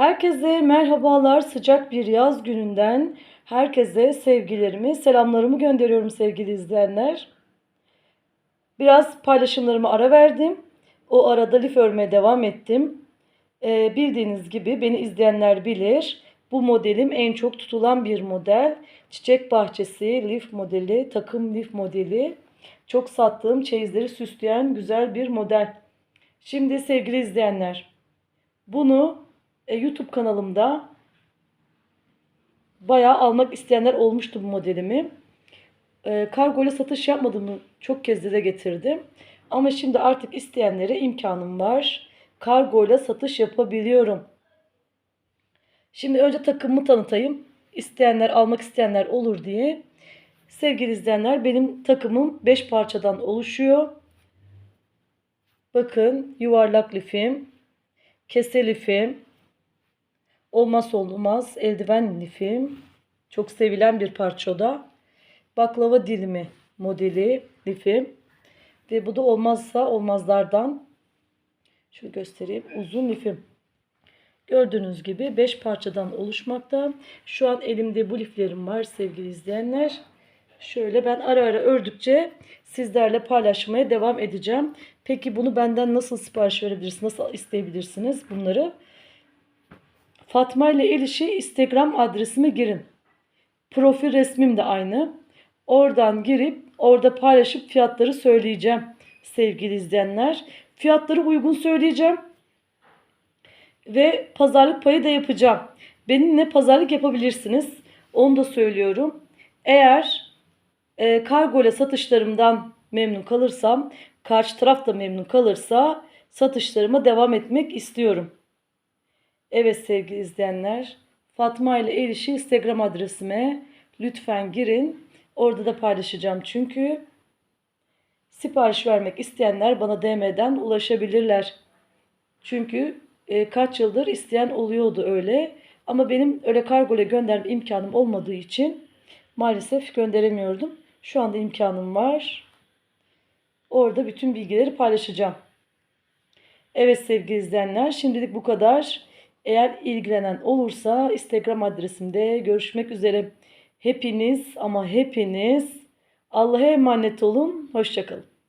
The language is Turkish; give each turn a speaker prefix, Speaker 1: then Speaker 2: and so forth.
Speaker 1: Herkese merhabalar. Sıcak bir yaz gününden herkese sevgilerimi, selamlarımı gönderiyorum sevgili izleyenler. Biraz paylaşımlarımı ara verdim. O arada lif örmeye devam ettim. Ee, bildiğiniz gibi beni izleyenler bilir. Bu modelim en çok tutulan bir model. Çiçek bahçesi lif modeli, takım lif modeli. Çok sattığım çeyizleri süsleyen güzel bir model. Şimdi sevgili izleyenler, bunu e, YouTube kanalımda bayağı almak isteyenler olmuştu bu modelimi. E, kargo ile satış yapmadığımı çok kez dile getirdim. Ama şimdi artık isteyenlere imkanım var. Kargo ile satış yapabiliyorum. Şimdi önce takımımı tanıtayım. İsteyenler, almak isteyenler olur diye. Sevgili izleyenler benim takımım 5 parçadan oluşuyor. Bakın yuvarlak lifim, kese lifim, olmaz olmaz eldiven lifim. Çok sevilen bir parça o da. Baklava dilimi modeli lifim. Ve bu da olmazsa olmazlardan. Şöyle göstereyim. Uzun lifim. Gördüğünüz gibi 5 parçadan oluşmakta. Şu an elimde bu liflerim var sevgili izleyenler. Şöyle ben ara ara ördükçe sizlerle paylaşmaya devam edeceğim. Peki bunu benden nasıl sipariş verebilirsiniz? Nasıl isteyebilirsiniz bunları? Fatma ile ilişki Instagram adresime girin. Profil resmim de aynı. Oradan girip orada paylaşıp fiyatları söyleyeceğim sevgili izleyenler. Fiyatları uygun söyleyeceğim. Ve pazarlık payı da yapacağım. Benimle pazarlık yapabilirsiniz. Onu da söylüyorum. Eğer e, kargo ile satışlarımdan memnun kalırsam, karşı taraf da memnun kalırsa satışlarıma devam etmek istiyorum. Evet sevgili izleyenler, Fatma ile Eliş'i Instagram adresime lütfen girin. Orada da paylaşacağım çünkü sipariş vermek isteyenler bana DM'den ulaşabilirler. Çünkü e, kaç yıldır isteyen oluyordu öyle. Ama benim öyle kargo ile gönderme imkanım olmadığı için maalesef gönderemiyordum. Şu anda imkanım var. Orada bütün bilgileri paylaşacağım. Evet sevgili izleyenler şimdilik bu kadar. Eğer ilgilenen olursa Instagram adresimde görüşmek üzere. Hepiniz ama hepiniz Allah'a emanet olun. Hoşçakalın.